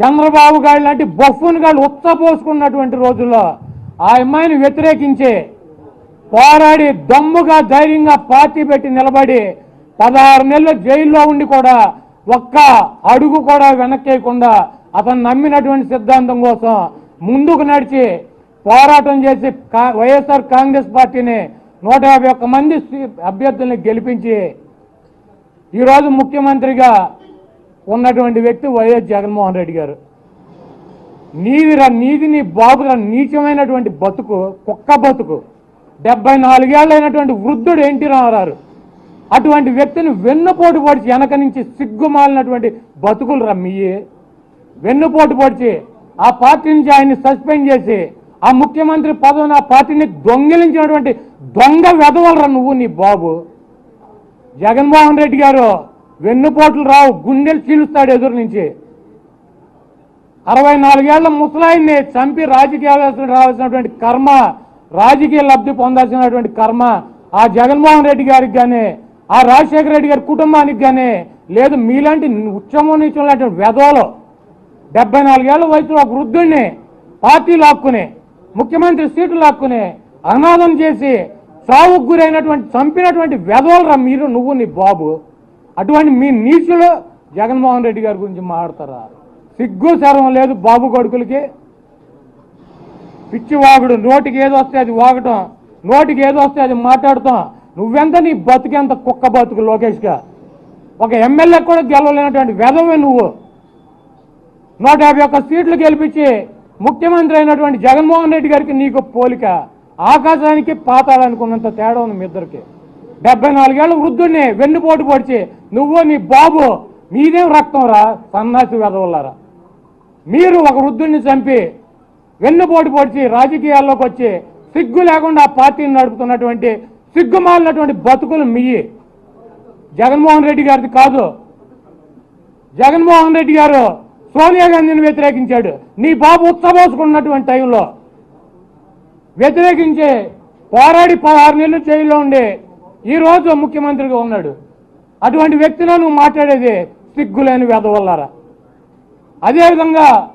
చంద్రబాబు గారు లాంటి బొఫ్ఫును గారు ఉత్తపోసుకున్నటువంటి రోజుల్లో ఆ అమ్మాయిని వ్యతిరేకించి పోరాడి దమ్ముగా ధైర్యంగా పార్టీ పెట్టి నిలబడి పదహారు నెలలు జైల్లో ఉండి కూడా ఒక్క అడుగు కూడా వెనక్కేయకుండా అతను నమ్మినటువంటి సిద్ధాంతం కోసం ముందుకు నడిచి పోరాటం చేసి వైఎస్ఆర్ కాంగ్రెస్ పార్టీని నూట యాభై ఒక్క మంది అభ్యర్థుల్ని గెలిపించి ఈరోజు ముఖ్యమంత్రిగా ఉన్నటువంటి వ్యక్తి వైఎస్ జగన్మోహన్ రెడ్డి గారు. నీదిరా నీది నీ బాబురా నీచమైనటువంటి బతుకు కుక్క బతుకు డెబ్బై నాలుగేళ్ళైనటువంటి వృద్ధుడు ఎన్టీ రామారావు. అటువంటి వ్యక్తిని వెన్నుపోటు పొడిచి వెనక నుంచి సిగ్గుమాలినటువంటి బతుకులు రా వెన్నుపోటు పొడిచి ఆ పార్టీ నుంచి ఆయన్ని సస్పెండ్ చేసి ఆ ముఖ్యమంత్రి పదవిని ఆ పార్టీని దొంగిలించినటువంటి దొంగ వెదవలరా నువ్వు నీ బాబు. జగన్మోహన్ రెడ్డి గారు వెన్నుపోట్లు రావు గుండెలు చీలుస్తాడు ఎదురు నుంచి. అరవై నాలుగేళ్ళ ముసలాయిని చంపి రాజకీయాలు రావాల్సినటువంటి కర్మ రాజకీయ లబ్ధి పొందాల్సినటువంటి కర్మ ఆ జగన్మోహన్ రెడ్డి గారికి కానీ ఆ రాజశేఖర రెడ్డి గారి కుటుంబానికి కానీ లేదు. మీలాంటి ఉచ్చమో నుంచి లాంటి వెధవలు డెబ్బై నాలుగేళ్ళ వయసులో ఒక వృద్ధుడిని పార్టీ లాక్కుని ముఖ్యమంత్రి సీటు లాక్కుని అనాథం చేసి సావుకు గురైనటువంటి చంపినటువంటి వెధవలరా మీరు నువ్వు నీ బాబు? అటువంటి మీ నీచులు జగన్మోహన్ రెడ్డి గారి గురించి మాట్లాడతారా? సిగ్గు శరం లేదు బాబు కొడుకులకి. పిచ్చి వాగుడు నోటికి ఏదో వస్తే అది వాగటం నోటికి ఏదో వస్తే అది మాట్లాడతాం నువ్వెంత నీ బతుకెంత కుక్క బతుకు లోకేష్గా? ఒక ఎమ్మెల్యే కూడా గెలవలేనటువంటి వెధవే నువ్వు. నూట యాభై ఒక్క సీట్లు గెలిపించి ముఖ్యమంత్రి అయినటువంటి జగన్మోహన్ రెడ్డి గారికి నీకు పోలిక. ఆకాశానికి పాతాలనుకున్నంత తేడా ఉంది మీ ఇద్దరికి. డెబ్బై నాలుగేళ్ళ వృద్ధుడిని వెన్నుపోటు పొడిచి నువ్వు నీ బాబు మీదేం రక్తం రా? సన్నాసి వెదవల్లారా. మీరు ఒక వృద్ధుడిని చంపి వెన్నుపోటు పొడిచి రాజకీయాల్లోకి వచ్చి సిగ్గు లేకుండా పార్టీని నడుపుతున్నటువంటి సిగ్గుమాలినటువంటి బతుకులు మీయి జగన్మోహన్ రెడ్డి గారిది కాదు. జగన్మోహన్ రెడ్డి గారు సోనియా గాంధీని వ్యతిరేకించాడు. నీ బాబు ఉత్సవోసుకున్నటువంటి టైంలో. వ్యతిరేకించి పోరాడి పదహారు నెలలు జైల్లో ఉండి ఈ ముఖ్యమంత్రిగా ఉన్నాడు. అటువంటి వ్యక్తిలో నువ్వు మాట్లాడేది సిగ్గులేని వెదవల్లారా. అదేవిధంగా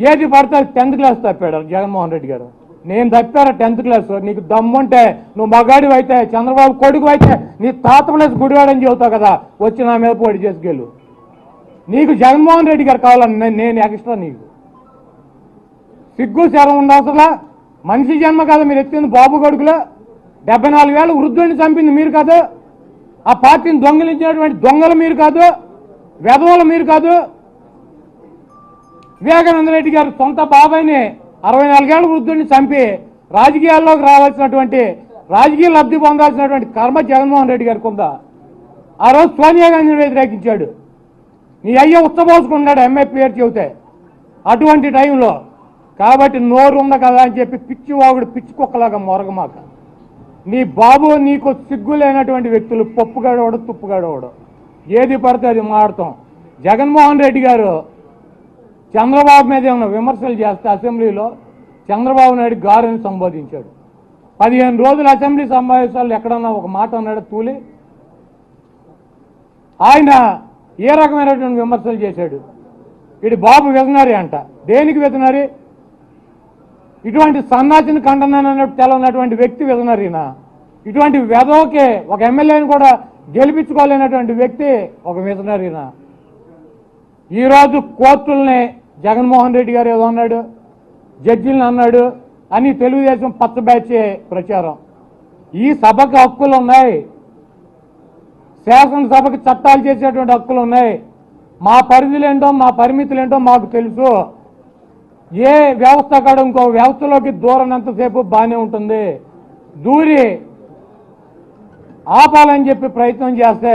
ఏది పడితే టెన్త్ క్లాస్ తప్పాడు జగన్మోహన్ రెడ్డి గారు. నేను తప్పారా టెన్త్ క్లాస్? నీకు దమ్ముంటే నువ్వు మగాడివి అయితే చంద్రబాబు కొడుకు అయితే నీ తాత ప్లస్ గుడివాడని చెబుతావు కదా వచ్చి నా మీద పోటీ చేసుకెళ్ళు. నీకు జగన్మోహన్ రెడ్డి గారు కావాలని నేను- నేను ఎక్స్ట్రా నీకు. సిగ్గు శరం ఉండవసలా మనిషి జన్మ కదా మీరు ఎత్తింది బాబు కొడుకులో? డెబ్బై నాలుగు వేల వృద్ధుడిని చంపింది మీరు కాదు. ఆ పార్టీని దొంగిలించినటువంటి దొంగలు మీరు కాదు. వెధవలు మీరు కాదు. వివేకానంద రెడ్డి గారు సొంత బాబాయిని అరవై నాలుగేళ్ళ వృద్ధుడిని చంపి రాజకీయాల్లోకి రావాల్సినటువంటి రాజకీయ లబ్ధి పొందాల్సినటువంటి కర్మ జగన్మోహన్ రెడ్డి గారికి ఉందా ఆ రోజు సోనియా గాంధీని వ్యతిరేకించాడు. నీ అయ్య ఉత్తపోసుకున్నాడు ఎంఏ పేరు చెబితే. అటువంటి టైంలో కాబట్టి నోరు ఉంది కదా అని చెప్పి పిచ్చి వాగుడు పిచ్చి కుక్కలాగా మొరగమాక. నీ బాబు నీకు సిగ్గు లేనటువంటి వ్యక్తులు తుప్పు తుప్పుగాడవాడు ఏది పడితే అది మాడతాం జగన్మోహన్ రెడ్డి గారు చంద్రబాబు మీద ఏమైనా విమర్శలు చేస్తే అసెంబ్లీలో చంద్రబాబు నాయుడు గారని సంబోధించాడు. పదిహేను రోజులు అసెంబ్లీ సమావేశాలు ఎక్కడన్నా ఒక మాట అన్నాడు తూలి. ఆయన ఏ రకమైనటువంటి విమర్శలు చేశాడు? ఇది బాబు వెదనరీ అంట. దేనికి వెదనరీ ఇటువంటి సన్నాసిని ఖండనన్నట్టు తెలవనటువంటి వ్యక్తి వెదనరీనా ఇటువంటి వెదవకే ఒక ఎమ్మెల్యేని కూడా గెలిపించుకోలేనటువంటి వ్యక్తి ఒక వెదనరీనా ఈరోజు కోర్టుల్ని జగన్మోహన్ రెడ్డి గారు ఏదో అన్నాడు జడ్జిలను అన్నాడు అని తెలుగుదేశం పచ్చ బ్యాచ్ ప్రచారం. ఈ సభకు హక్కులు ఉన్నాయి. శాసనసభకు చట్టాలు చేసేటువంటి హక్కులు ఉన్నాయి. మా పరిధులేంటో మా పరిమితులు ఏంటో మాకు తెలుసు. ఏ వ్యవస్థ కాడ ఇంకో వ్యవస్థలోకి దూరనంతసేపు బాగానే ఉంటుంది. దూరి ఆపాలని చెప్పి ప్రయత్నం చేస్తే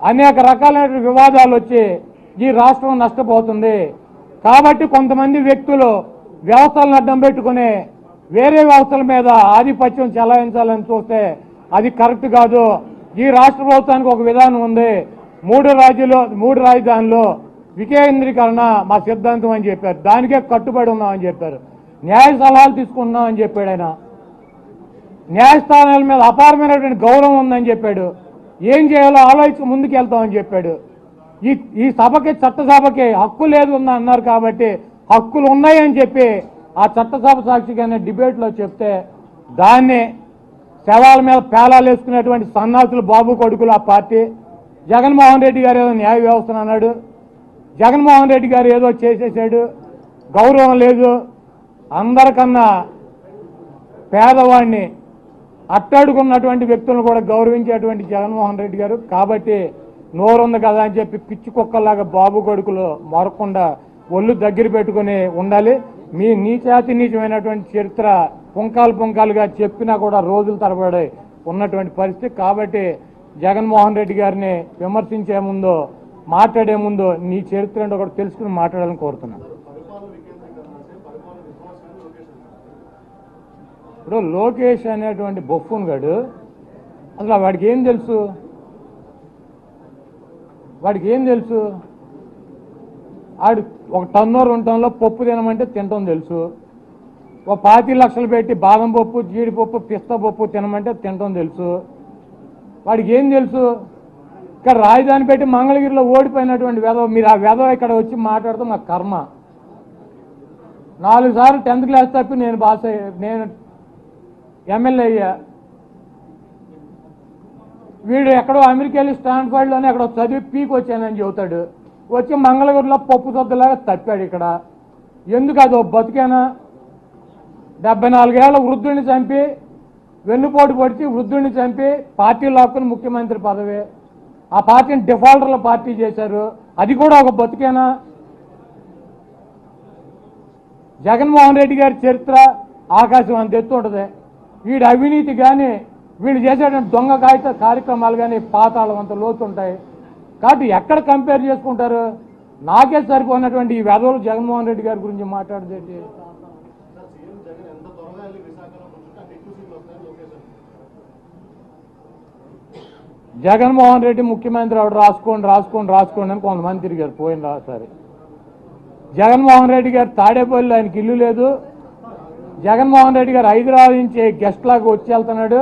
అనేక రకాలైన వివాదాలు వచ్చి ఈ రాష్ట్రం నష్టపోతుంది. కాబట్టి కొంతమంది వ్యక్తులు వ్యవస్థలను అడ్డం పెట్టుకుని వేరే వ్యవస్థల మీద ఆధిపత్యం చెలాయించాలని చూస్తే అది కరెక్ట్ కాదు. ఈ రాష్ట్ర ప్రభుత్వానికి ఒక విధానం ఉంది. మూడు రాజ్యాలు మూడు రాజధానులు వికేంద్రీకరణ మా సిద్ధాంతం అని చెప్పారు. దానికే కట్టుబడి ఉన్నామని చెప్పారు. న్యాయ సలహాలు తీసుకుంటున్నామని చెప్పాడు ఆయన. న్యాయస్థానాల మీద అపారమైనటువంటి గౌరవం ఉందని చెప్పాడు. ఏం చేయాలో ఆలోచించి ముందుకు వెళ్తామని చెప్పాడు. ఈ ఈ సభకి చట్టసభకి హక్కు లేదు ఉందా అన్నారు కాబట్టి హక్కులు ఉన్నాయని చెప్పి ఆ చట్టసభ సాక్షిగానే డిబేట్లో చెప్తే దాన్ని శవాల మీద పేలాలు వేసుకునేటువంటి సన్నాసులు బాబు కొడుకులు ఆ పార్టీ. జగన్మోహన్ రెడ్డి గారు ఏదో న్యాయ వ్యవస్థను అన్నాడు. జగన్మోహన్ రెడ్డి గారు ఏదో చేసేసాడు. గౌరవం లేదు. అందరికన్నా పేదవాడిని అట్టాడుకున్నటువంటి వ్యక్తులను కూడా గౌరవించేటువంటి జగన్మోహన్ రెడ్డి గారు. కాబట్టి నోరుంది కదా అని చెప్పి పిచ్చి కుక్కలాగా బాబు కొడుకులు మరకుండా ఒళ్ళు దగ్గర పెట్టుకుని ఉండాలి. మీ నీచాతి నీచమైనటువంటి చరిత్ర పుంకాలు పుంకాలుగా చెప్పినా కూడా రోజులు తరబడి ఉన్నటువంటి పరిస్థితి. కాబట్టి జగన్మోహన్ రెడ్డి గారిని విమర్శించే ముందు మాట్లాడే ముందు నీ చరిత్ర ఏంటో కూడా తెలుసుకుని మాట్లాడాలని కోరుతున్నాను. ఇప్పుడు లోకేష్ అనేటువంటి బొఫ్ఫున్ గడు అసలు వాడికి ఏం తెలుసు? వాడికి ఏం తెలుసు? ఆడు ఒక టన్నో రెండు పప్పు తినమంటే తినటం తెలుసు. ఒక పాతి లక్షలు పెట్టి బాదం పప్పు జీడిపప్పు పిస్తా పప్పు తినమంటే తినటం తెలుసు. వాడికి ఏం తెలుసు? ఇక్కడ రాజధాని పెట్టి మంగళగిరిలో ఓడిపోయినటువంటి వేదవ మీరు ఆ వేదవ ఇక్కడ వచ్చి మాట్లాడితే మా కర్మ. నాలుగు సార్లు టెన్త్ క్లాస్ తప్పి నేను పాస్ నేను ఎమ్మెల్యే అయ్యా. వీడు ఎక్కడో అమెరికా వెళ్ళి స్టాన్ఫర్డ్లోనే ఎక్కడో చదివి పీక్ వచ్చానని చెబుతాడు. వచ్చి మంగళగిరిలో పప్పు సొద్దులాగా తప్పాడు ఇక్కడ. ఎందుకు అదో బతికేనా? డెబ్బై నాలుగేళ్ళ వృద్ధుడిని చంపి వెన్నుపోటు పొడిచి వృద్ధుడిని చంపి పార్టీ లాక్కుని ముఖ్యమంత్రి పదవి. ఆ పార్టీని డిఫాల్టర్ల పార్టీ చేశారు. అది కూడా ఒక బతుకేనా? జగన్మోహన్ రెడ్డి గారి చరిత్ర ఆకాశం అంత ఎత్తు ఉంటుంది. వీడి అవినీతి కానీ వీళ్ళు చేసేటువంటి దొంగ కాగిత కార్యక్రమాలు కానీ పాతాళం అంత లోతుంటాయి కాబట్టి ఎక్కడ కంపేర్ చేసుకుంటారు? నాకే సరిపోయినటువంటి ఈ వెధవులు జగన్మోహన్ రెడ్డి గారి గురించి మాట్లాడదేంటి జగన్మోహన్ రెడ్డి ముఖ్యమంత్రి ఆవిడ రాసుకోండి రాసుకోండి రాసుకోండి అని కొంతమంది తిరిగారు పోయిన సరే. జగన్మోహన్ రెడ్డి గారు తాడేపల్లి ఆయనకి ఇల్లు లేదు. జగన్మోహన్ రెడ్డి గారు హైదరాబాద్ నుంచి గెస్ట్ లాగా వచ్చి వెళ్తున్నాడు.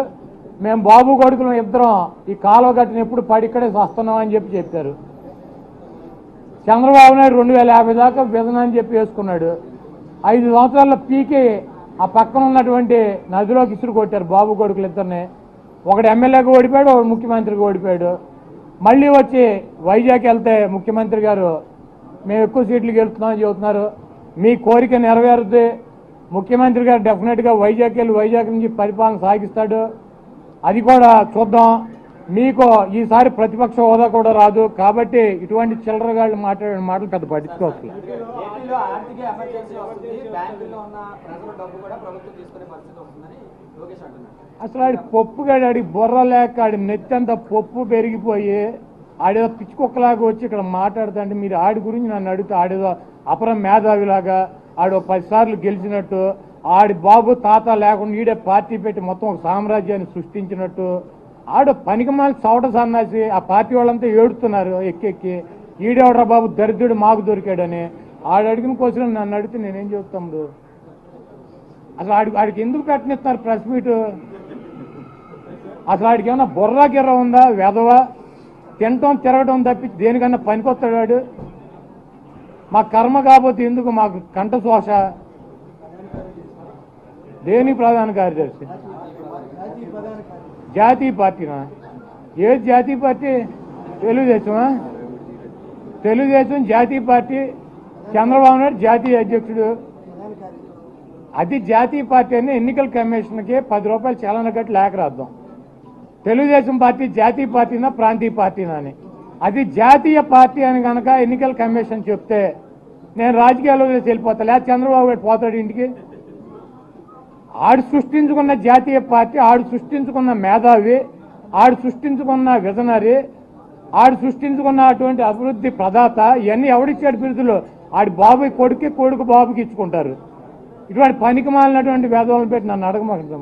మేము బాబు కొడుకులు ఇద్దరం ఈ కాలువ కట్టిన ఎప్పుడు పడి ఇక్కడే వస్తున్నాం అని చెప్పి చెప్పారు. చంద్రబాబు నాయుడు రెండు వేల యాభై దాకా విధన అని చెప్పి వేసుకున్నాడు. ఐదు సంవత్సరాల పీకి ఆ పక్కన ఉన్నటువంటి నదిలోకి ఇసురు కొట్టారు బాబు కొడుకులు ఇద్దరిని. ఒకడు ఎమ్మెల్యేగా ఓడిపోయాడు ఒకడు ముఖ్యమంత్రిగా ఓడిపోయాడు. మళ్ళీ వచ్చి వైజాగ్ వెళ్తే ముఖ్యమంత్రి గారు మేము ఎక్కువ సీట్లు గెలుస్తున్నామని చెబుతున్నారు. మీ కోరిక నెరవేరుద్ది. ముఖ్యమంత్రి గారు డెఫినెట్గా వైజాగ్ వెళ్ళి వైజాగ్ నుంచి పరిపాలన సాగిస్తాడు. అది కూడా చూద్దాం. మీకు ఈసారి ప్రతిపక్ష హోదా కూడా రాదు. కాబట్టి ఇటువంటి చిల్లరగాళ్ళు మాట్లాడే మాటలు పెద్ద పట్టించుకోవచ్చు ఉన్న ప్రజల డబ్బు కూడా అసలు ఆడి ఆడి బుర్ర లేక ఆడి నెత్తంత పప్పు పెరిగిపోయి ఆడేదో పిచ్చుకొక్కలాగా వచ్చి ఇక్కడ మాట్లాడుతుంటే మీరు ఆడి గురించి నన్ను అడిగితే ఆడేదో అపర మేధావిలాగా ఆడు పది సార్లు గెలిచినట్టు ఆడి బాబు తాత లేకుండా ఈడే పార్టీ పెట్టి మొత్తం ఒక సామ్రాజ్యాన్ని సృష్టించినట్టు ఆడు పనికిమాలి చవట సన్నాసి ఆ పార్టీ వాళ్ళంతా ఏడుతున్నారు ఎక్కెక్కి ఈడేవడరా బాబు? దరిద్రుడు మాకు దొరికాడని. ఆడు అడిగిన కోసం నన్ను అడిగితే నేనేం చెప్తాడు అసలు ఆడికి ఆడికి ఎందుకు పెట్టనిస్తున్నారు ప్రెస్ మీట్? అసలు ఆడికి ఏమన్నా బుర్రా గిర్ర ఉందా? వెధవ? తినటం తిరగటం తప్పి దేనికన్నా పనికొస్తాడు వాడు మా కర్మ కాకపోతే ఎందుకు మాకు కంట శోష దేని ప్రధాన కార్యదర్శి? జాతీయ పార్టీనా? ఏ జాతీయ పార్టీ? తెలుగుదేశమా? తెలుగుదేశం జాతీయ పార్టీ. చంద్రబాబు నాయుడు జాతీయ అధ్యక్షుడు. అది జాతీయ పార్టీ అని ఎన్నికల కమిషన్కి పది రూపాయలు చలన కట్టి లేఖ రాద్దాం. తెలుగుదేశం పార్టీ జాతీయ పార్టీనా ప్రాంతీయ పార్టీనా అని. అది జాతీయ పార్టీ అని కనుక ఎన్నికల కమిషన్ చెప్తే నేను రాజకీయాల్లో వెళ్ళిపోతా లేదా చంద్రబాబు గారు పోతాడు ఇంటికి. ఆడు సృష్టించుకున్న జాతీయ పార్టీ ఆడు సృష్టించుకున్న మేధావి ఆడు సృష్టించుకున్న విజనరీ ఆడు సృష్టించుకున్న అటువంటి అభివృద్ధి ప్రదాత ఇవన్నీ ఎవడిచ్చాడు బిరుదులు? ఆడి బాబు కొడుకు కొడుకు బాబుకి ఇచ్చుకుంటారు. ఇటువంటి పనికి మాలినటువంటి వేదవాళ్ళని పెట్టి నన్ను అడగమాకండి